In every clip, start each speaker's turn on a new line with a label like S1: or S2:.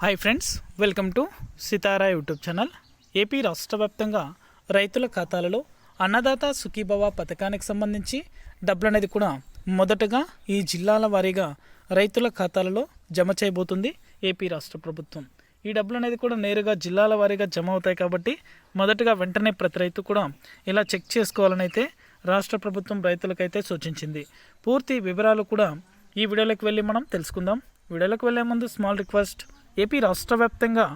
S1: Hi friends welcome to Sitara YouTube channel AP రాష్ట్ర వ్యాప్తంగా రైతుల ఖాతాలలో అన్నదాత సుఖీభవ పథకానికి సంబంధించి డబ్బులు అనేది కూడా మొదటగా ఈ జిల్లాల వారీగా రైతుల ఖాతాలలో జమ చేయబోతుంది ఏపీ రాష్ట్ర ప్రభుత్వం ఈ డబ్బులు అనేది కూడా నేరుగా జిల్లాల వారీగా జమ అవుతాయి కాబట్టి మొదటగా వెంటనే ప్రతి రైతు కూడా ఇలా చెక్ చేసుకోవాలని అయితే రాష్ట్ర ప్రభుత్వం రైతులకైతే సూచించింది పూర్తి వివరాలు కూడా ఈ వీడియోలోకి వెళ్ళి మనం తెలుసుకుందాం వీడియోలోకి వెళ్ళే ముందు స్మాల్ రిక్వెస్ట్ ఏపీ రాష్ట్ర వ్యాప్తంగా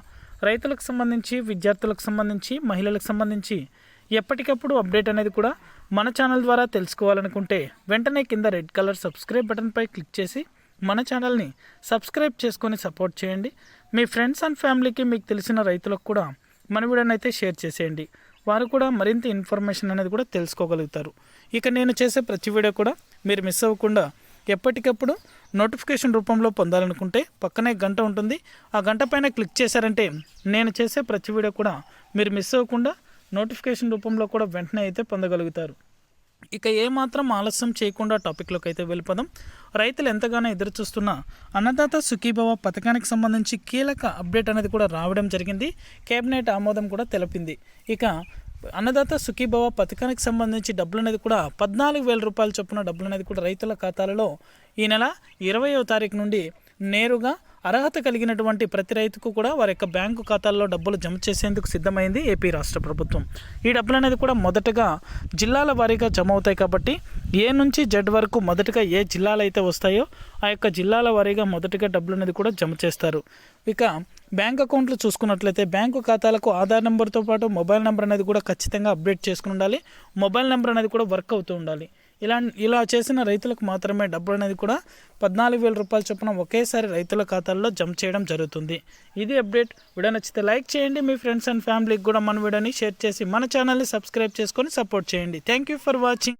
S1: రైతులకు సంబంధించి విద్యార్థులకు సంబంధించి మహిళలకు సంబంధించి ఎప్పటికప్పుడు అప్డేట్ అనేది కూడా మన ఛానల్ ద్వారా తెలుసుకోవాలనుకుంటే వెంటనే కింద రెడ్ కలర్ సబ్స్క్రైబ్ బటన్పై క్లిక్ చేసి మన ఛానల్ని సబ్స్క్రైబ్ చేసుకొని సపోర్ట్ చేయండి. మీ ఫ్రెండ్స్ అండ్ ఫ్యామిలీకి మీకు తెలిసిన రైతులకు కూడా మన వీడియోని అయితే షేర్ చేసేయండి. వారు కూడా మరింత ఇన్ఫర్మేషన్ అనేది కూడా తెలుసుకోగలుగుతారు. ఇక నేను చేసే ప్రతి వీడియో కూడా మీరు మిస్ అవ్వకుండా ఎప్పటికప్పుడు నోటిఫికేషన్ రూపంలో పొందాలనుకుంటే పక్కనే గంట ఉంటుంది. ఆ గంట పైన క్లిక్ చేశారంటే నేను చేసే ప్రతి వీడియో కూడా మీరు మిస్ అవ్వకుండా నోటిఫికేషన్ రూపంలో కూడా వెంటనే అయితే పొందగలుగుతారు. ఇక ఏమాత్రం ఆలస్యం చేయకుండా టాపిక్లోకి అయితే వెళ్ళిపోదాం. రైతులు ఎంతగానో ఎదురు చూస్తున్న అన్నదాత సుఖీభవ పథకానికి సంబంధించి కీలక అప్డేట్ అనేది కూడా రావడం జరిగింది. కేబినెట్ ఆమోదం కూడా తెలిపింది. ఇక అన్నదాత సుఖీభవ పథకానికి సంబంధించి డబ్బులు అనేది కూడా పద్నాలుగు వేల రూపాయలు చొప్పున డబ్బులు అనేది కూడా రైతుల ఖాతాలలో ఈ నెల ఇరవయో తారీఖు నుండి నేరుగా అర్హత కలిగినటువంటి ప్రతి రైతుకు కూడా వారి యొక్క బ్యాంకు ఖాతాల్లో డబ్బులు జమ చేసేందుకు సిద్ధమైంది ఏపీ రాష్ట్ర ప్రభుత్వం. ఈ డబ్బులు అనేది కూడా మొదటగా జిల్లాల వారీగా జమ అవుతాయి కాబట్టి ఏ నుంచి జెడ్ వరకు మొదటగా ఏ జిల్లాలు అయితే వస్తాయో ఆ యొక్క జిల్లాల వారీగా మొదటగా డబ్బులు అనేది కూడా జమ చేస్తారు. ఇక బ్యాంక్ అకౌంట్లు చూసుకున్నట్లయితే బ్యాంకు ఖాతాలకు ఆధార్ నెంబర్తో పాటు మొబైల్ నెంబర్ అనేది కూడా ఖచ్చితంగా అప్డేట్ చేసుకుని ఉండాలి. మొబైల్ నెంబర్ అనేది కూడా వర్క్ అవుతూ ఉండాలి. ఇలా ఇలా చేసిన రైతులకు మాత్రమే డబ్బులు అనేది కూడా పద్నాలుగు వేల రూపాయల చొప్పున ఒకేసారి రైతుల ఖాతాల్లో జమ చేయడం జరుగుతుంది. ఇది అప్డేట్. వీడియో నచ్చితే లైక్ చేయండి. మీ ఫ్రెండ్స్ అండ్ ఫ్యామిలీకి కూడా మన వీడియోని షేర్ చేసి మన ఛానల్ని సబ్స్క్రైబ్ చేసుకొని సపోర్ట్ చేయండి. Thank you for watching.